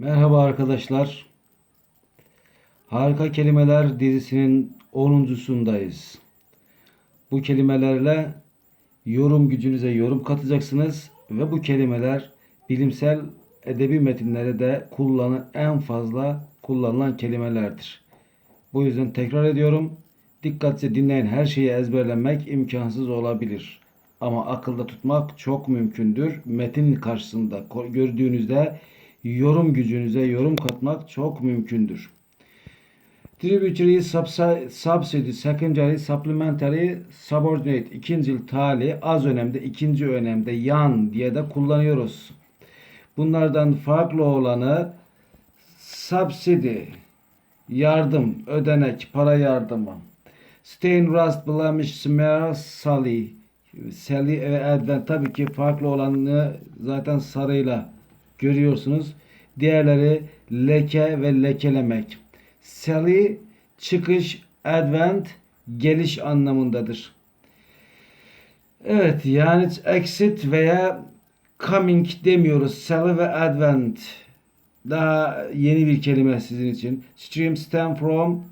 Merhaba arkadaşlar. Harika Kelimeler dizisinin 10.sundayız. Bu kelimelerle yorum gücünüze yorum katacaksınız ve bu kelimeler bilimsel edebi metinlere de kullanı en fazla kullanılan kelimelerdir. Bu yüzden tekrar ediyorum. Dikkatli dinleyin her şeyi ezberlemek imkansız olabilir. Ama akılda tutmak çok mümkündür. Metin karşısında gördüğünüzde yorum gücünüze yorum katmak çok mümkündür. Tributary, subsi- subsidy, secondary, supplementary, subordinate, ikincil tali, az önemde, ikinci önemde, yan diye de kullanıyoruz. Bunlardan farklı olanı subsidy, yardım, ödenek, para yardımı. Stain, rust, blemish, smear, sally. Sally ve advent tabii ki farklı olanını zaten sarıyla görüyorsunuz. Diğerleri leke ve lekelemek. Sally çıkış, advent geliş anlamındadır. Evet yani exit veya coming demiyoruz. Sally ve advent. Daha yeni bir kelime sizin için. Stream, stem from,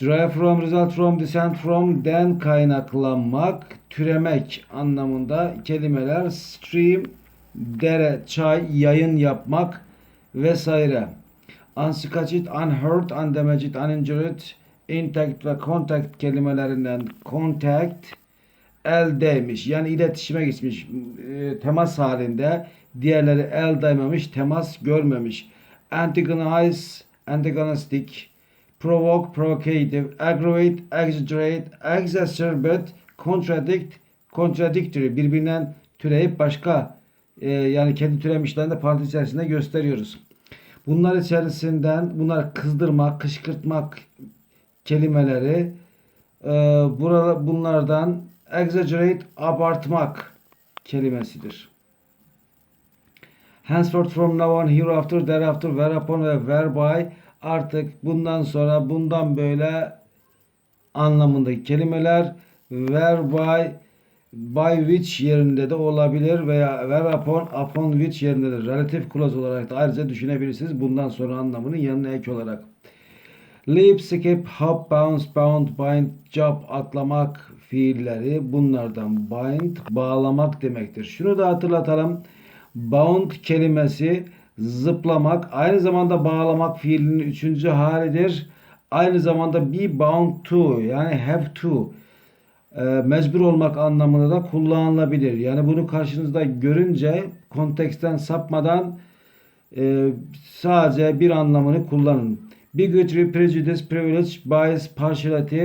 derive from, result from, descend from, den kaynaklanmak, türemek anlamında kelimeler. Stream, dere, çay, yayın yapmak vesaire. Unscathed, unhurt, undamaged, uninjured, intact ve contact kelimelerinden contact eldeymiş. Yani iletişime geçmiş. e, temas halinde. Diğerleri el daymamış, temas görmemiş. Antagonize, antagonistic, provoke, provocative, aggravate, exaggerate, exacerbate, contradict, contradictory. Birbirinden türeyip başka e, yani kendi türemişlerini de parti içerisinde gösteriyoruz. Bunlar içerisinden bunlar kızdırmak, kışkırtmak kelimeleri e, burada bunlardan exaggerate abartmak kelimesidir. Henceforth from now on hereafter thereafter whereupon ve whereby artık bundan sonra bundan böyle anlamındaki kelimeler whereby by which yerinde de olabilir veya whereupon upon which yerinde de relatif clause olarak da ayrıca düşünebilirsiniz. Bundan sonra anlamının yanına ek olarak. Leap, skip, hop, bounce, bound, bind, jump, atlamak fiilleri bunlardan bind, bağlamak demektir. Şunu da hatırlatalım. Bound kelimesi zıplamak, aynı zamanda bağlamak fiilinin üçüncü halidir. Aynı zamanda be bound to yani have to e, mecbur olmak anlamında da kullanılabilir. Yani bunu karşınızda görünce konteksten sapmadan e, sadece bir anlamını kullanın. Bigotry, prejudice, privilege, bias, partiality.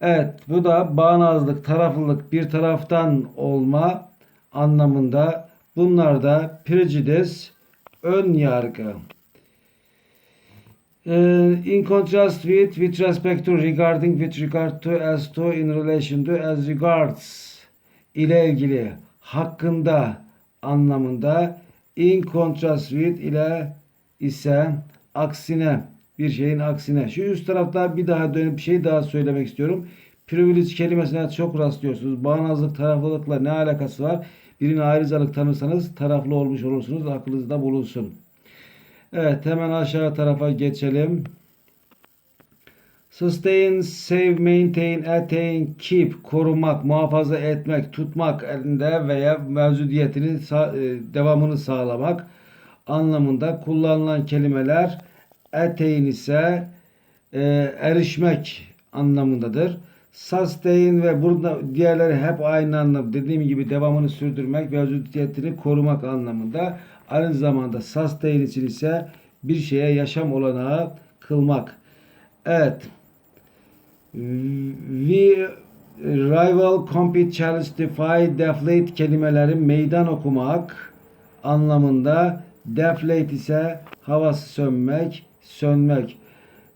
Evet bu da bağnazlık, taraflılık, bir taraftan olma anlamında. Bunlar da prejudice, ön yargı. Uh, in contrast with, with respect to, regarding, with regard to, as to, in relation to, as regards ile ilgili, hakkında anlamında, in contrast with ile ise aksine, bir şeyin aksine. Şu üst tarafta bir daha dönüp bir şey daha söylemek istiyorum. Privilege kelimesine çok rastlıyorsunuz. Bağnazlık, taraflılıkla ne alakası var? Birine ayrıcalık tanırsanız taraflı olmuş olursunuz. Aklınızda bulunsun. Evet hemen aşağı tarafa geçelim. Sustain, save, maintain, attain, keep, korumak, muhafaza etmek, tutmak elinde veya mevcudiyetini e, devamını sağlamak anlamında kullanılan kelimeler attain ise e, erişmek anlamındadır. Sustain ve burada diğerleri hep aynı anlam. Dediğim gibi devamını sürdürmek, mevcudiyetini korumak anlamında. Aynı zamanda sustain için ise bir şeye yaşam olanağı kılmak. Evet. We rival, compete, challenge, defy, deflate kelimeleri meydan okumak anlamında. Deflate ise havası sönmek, sönmek.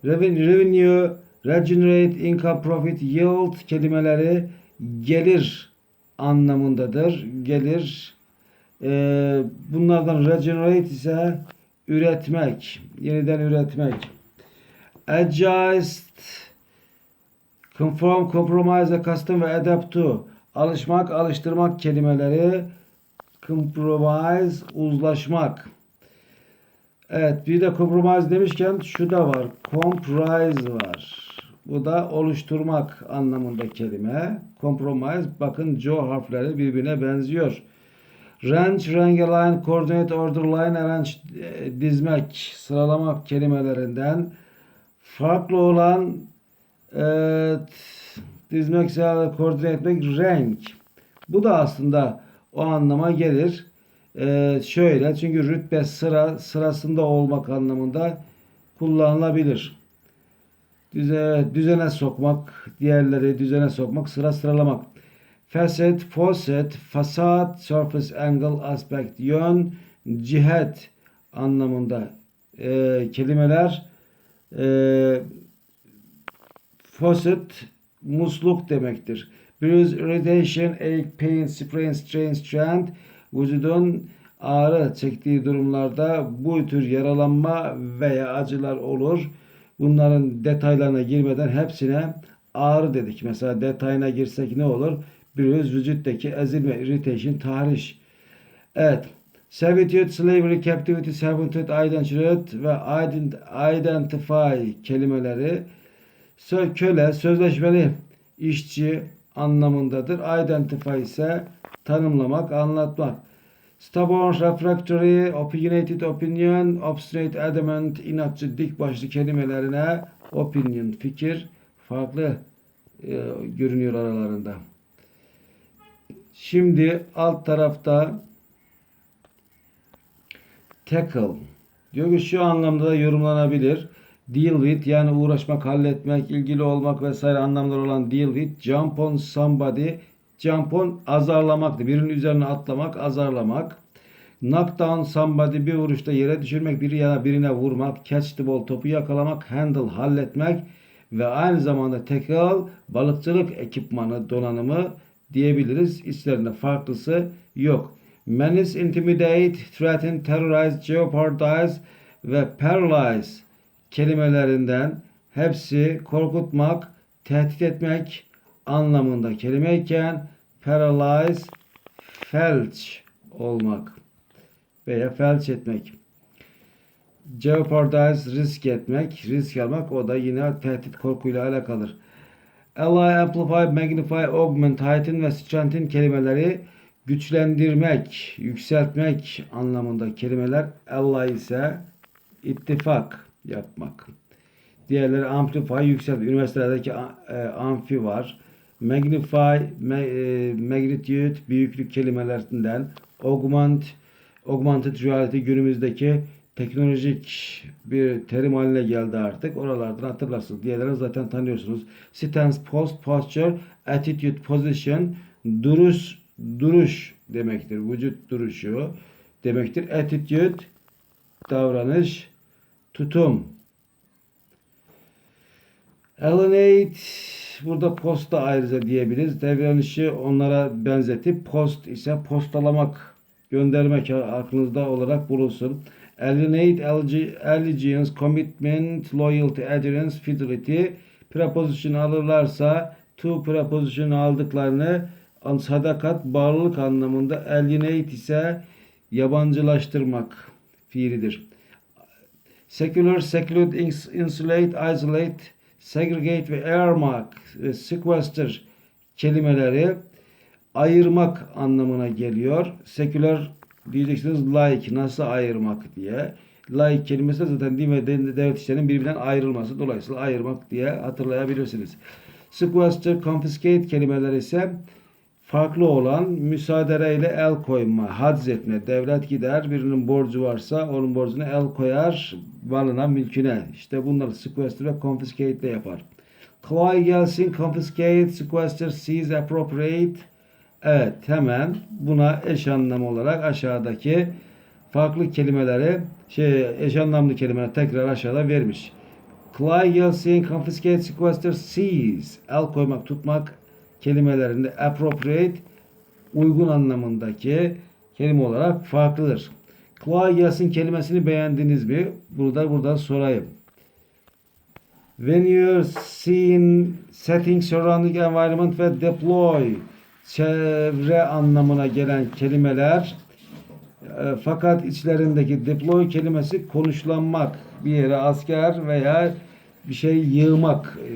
Reven- Revenue, regenerate, income, profit, yield kelimeleri gelir anlamındadır. Gelir. Ee, bunlardan regenerate ise üretmek, yeniden üretmek. Adjust, conform, compromise, custom ve adapt to alışmak, alıştırmak kelimeleri compromise, uzlaşmak. Evet bir de compromise demişken şu da var. Comprise var. Bu da oluşturmak anlamında kelime. Compromise bakın Joe harfleri birbirine benziyor. Range, range, align, coordinate, order, line, arrange, dizmek, sıralamak kelimelerinden farklı olan e, dizmek, sıralamak, koordine etmek, renk. Bu da aslında o anlama gelir. E, şöyle çünkü rütbe sıra sırasında olmak anlamında kullanılabilir. Düze, düzene sokmak, diğerleri düzene sokmak, sıra sıralamak. Facet, faucet, fasat, surface angle, aspect, yön, cihet anlamında e, kelimeler. E, faucet, musluk demektir. Bruise, irritation, ache, pain, sprain, strain, strand, vücudun ağrı çektiği durumlarda bu tür yaralanma veya acılar olur. Bunların detaylarına girmeden hepsine ağrı dedik. Mesela detayına girsek ne olur? Bruise, vücuttaki ezilme, irritation, tahriş. Evet. Servitude, slavery, captivity, servitude, identity ve ident- identify kelimeleri köle, sözleşmeli işçi anlamındadır. Identify ise tanımlamak, anlatmak. Stubborn, refractory, opinionated opinion, obstinate, adamant, inatçı, dik başlı kelimelerine opinion, fikir farklı e, görünüyor aralarında. Şimdi alt tarafta tackle diyor ki şu anlamda da yorumlanabilir. Deal with yani uğraşmak, halletmek, ilgili olmak vesaire anlamları olan deal with. Jump on somebody. Jump on azarlamaktı. Birinin üzerine atlamak, azarlamak. Knock down somebody bir vuruşta yere düşürmek, biri yana birine vurmak. Catch the ball topu yakalamak. Handle halletmek. Ve aynı zamanda tackle balıkçılık ekipmanı donanımı diyebiliriz. İçlerinde farklısı yok. Menace, intimidate, threaten, terrorize, jeopardize ve paralyze kelimelerinden hepsi korkutmak, tehdit etmek anlamında kelimeyken paralyze, felç olmak veya felç etmek. Jeopardize risk etmek, risk almak o da yine tehdit korkuyla alakalıdır. Ally, amplify, magnify, augment, heighten ve strengthen kelimeleri güçlendirmek, yükseltmek anlamında kelimeler. Ally ise ittifak yapmak. Diğerleri amplify, yükselt. Üniversitelerdeki e, amfi var. Magnify, ma- e, magnitude, büyüklük kelimelerinden. Augment, augmented reality günümüzdeki teknolojik bir terim haline geldi artık. Oralardan hatırlarsınız. Diğerlerini zaten tanıyorsunuz. Stance, post, posture, attitude, position, duruş, duruş demektir. Vücut duruşu demektir. Attitude, davranış, tutum. Alienate, burada posta ayrıca diyebiliriz. Davranışı onlara benzetip post ise postalamak, göndermek aklınızda olarak bulunsun. Alienate, allegiance, commitment, loyalty, adherence, fidelity. Preposition alırlarsa to preposition aldıklarını sadakat, bağlılık anlamında alienate ise yabancılaştırmak fiilidir. Secular, seclude, ins- insulate, isolate, segregate ve earmark, ve sequester kelimeleri ayırmak anlamına geliyor. Seküler diyeceksiniz like nasıl ayırmak diye. Like kelimesi zaten din ve de- devlet işlerinin birbirinden ayrılması. Dolayısıyla ayırmak diye hatırlayabilirsiniz. Sequester, confiscate kelimeleri ise farklı olan müsaadeyle el koyma, hadz etme. Devlet gider, birinin borcu varsa onun borcuna el koyar, malına, mülküne. İşte bunları sequester ve confiscate ile yapar. Kolay gelsin, confiscate, sequester, seize, appropriate. Evet, hemen buna eş anlam olarak aşağıdaki farklı kelimeleri, şey eş anlamlı kelimeleri tekrar aşağıda vermiş. Gelsin, confiscate, sequester, seize. El koymak, tutmak kelimelerinde appropriate uygun anlamındaki kelime olarak farklıdır. Gelsin kelimesini beğendiniz mi? Burada buradan sorayım. When you're seeing setting surrounding environment ve deploy çevre anlamına gelen kelimeler E, fakat içlerindeki deploy kelimesi konuşlanmak, bir yere asker veya bir şey yığmak, e,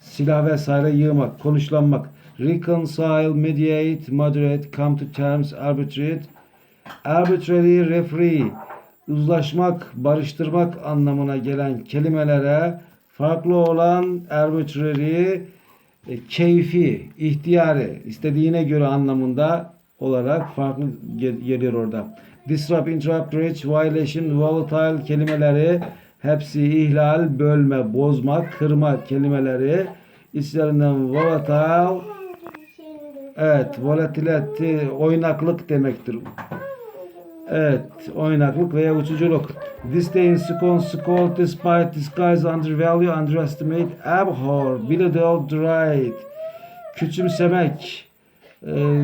silah vesaire yığmak, konuşlanmak. Reconcile, mediate, moderate, come to terms, arbitrate, arbitrary, referee, uzlaşmak, barıştırmak anlamına gelen kelimelere farklı olan arbitrary, e, keyfi, ihtiyari, istediğine göre anlamında olarak farklı gel- geliyor orada. Disrupt, interrupt, breach, violation, volatile kelimeleri hepsi ihlal, bölme, bozma, kırma kelimeleri içlerinden volatile evet volatility oynaklık demektir. Evet, oynaklık veya uçuculuk. Disdain, scorn, scold, despite, disguise, undervalue, underestimate, abhor, belittle, deride. Küçümsemek e,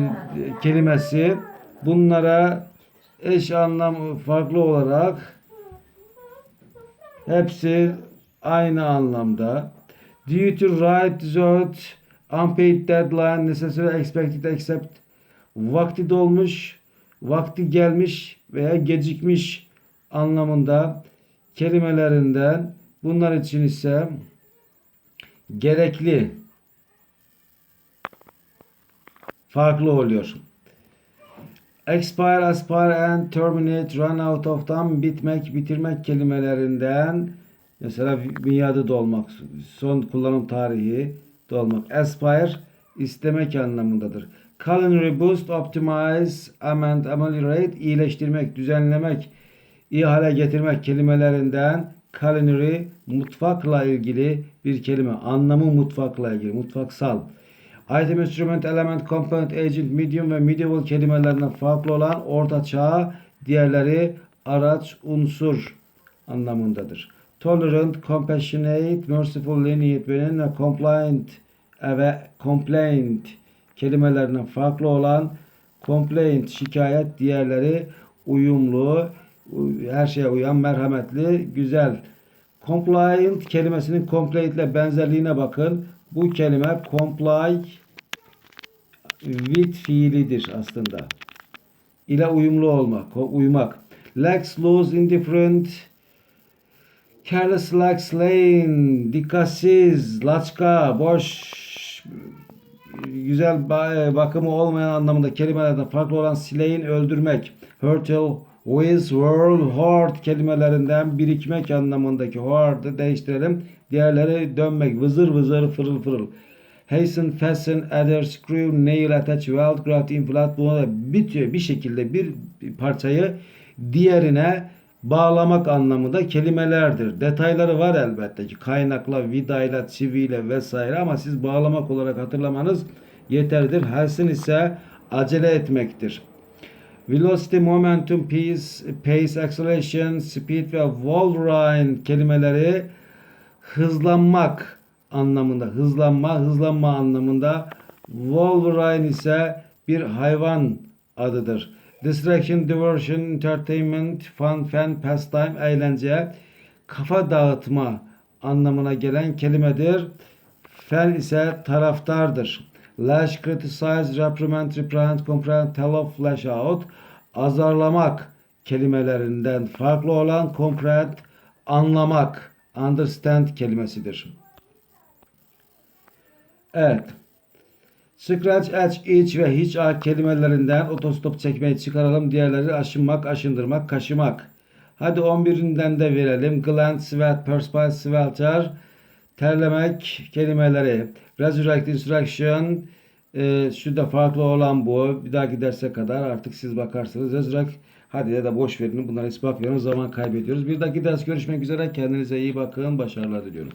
kelimesi bunlara eş anlam farklı olarak hepsi aynı anlamda. Due to right, desert, unpaid deadline, necessary, expected, accept, vakti dolmuş, vakti gelmiş veya gecikmiş anlamında kelimelerinden bunlar için ise gerekli farklı oluyor. Expire, aspire and terminate, run out of'tan bitmek, bitirmek kelimelerinden mesela miadı dolmak, son kullanım tarihi dolmak. Aspire istemek anlamındadır. Culinary boost, optimize, amend, ameliorate, iyileştirmek, düzenlemek, iyi hale getirmek kelimelerinden culinary mutfakla ilgili bir kelime. Anlamı mutfakla ilgili, mutfaksal. Item, instrument, element, component, agent, medium ve medieval kelimelerinden farklı olan orta çağ, diğerleri araç, unsur anlamındadır. Tolerant, compassionate, merciful, lenient, ve compliant ve complaint kelimelerinden farklı olan complaint, şikayet, diğerleri uyumlu, her şeye uyan, merhametli, güzel. Compliant kelimesinin complaint ile benzerliğine bakın. Bu kelime comply with fiilidir aslında. İle uyumlu olmak, uymak. Lax, loose, indifferent, careless, lax, lane, dikkatsiz, laçka, boş, güzel ba- bakımı olmayan anlamında kelimelerden farklı olan sileğin öldürmek. Hurtle, whiz, whirl, horde kelimelerinden birikmek anlamındaki horde'ı değiştirelim. Diğerleri dönmek, vızır vızır, fırıl fırıl. Hasten, fasten, adder, screw, nail, attach, weld, graft, inflat. Buna da bitiyor bir şekilde bir parçayı diğerine bağlamak anlamında kelimelerdir. Detayları var elbette ki kaynakla, vidayla, çiviyle vesaire ama siz bağlamak olarak hatırlamanız yeterlidir. Hasten ise acele etmektir. Velocity, momentum, pace, pace, acceleration, speed ve Wolverine kelimeleri hızlanmak anlamında, hızlanma, hızlanma anlamında. Wolverine ise bir hayvan adıdır. Distraction, diversion, entertainment, fun, fan, pastime, eğlence, kafa dağıtma anlamına gelen kelimedir. Fan ise taraftardır. Lash, criticize, reprimand, reprehend, comprehend, tell off, flash out. Azarlamak kelimelerinden farklı olan comprehend, anlamak, understand kelimesidir. Evet. Scratch, etch, itch ve hitch kelimelerinden otostop çekmeyi çıkaralım. Diğerleri aşınmak, aşındırmak, kaşımak. Hadi 11'inden de verelim. Glance, sweat, perspire, swelter, terlemek kelimeleri. Resurrect, instruction, e, şu da farklı olan bu. Bir dahaki derse kadar artık siz bakarsınız. Resurrect, hadi ya da boş verin. Hiç bakmıyorum. Zaman kaybediyoruz. Bir dahaki ders görüşmek üzere. Kendinize iyi bakın. Başarılar diliyorum.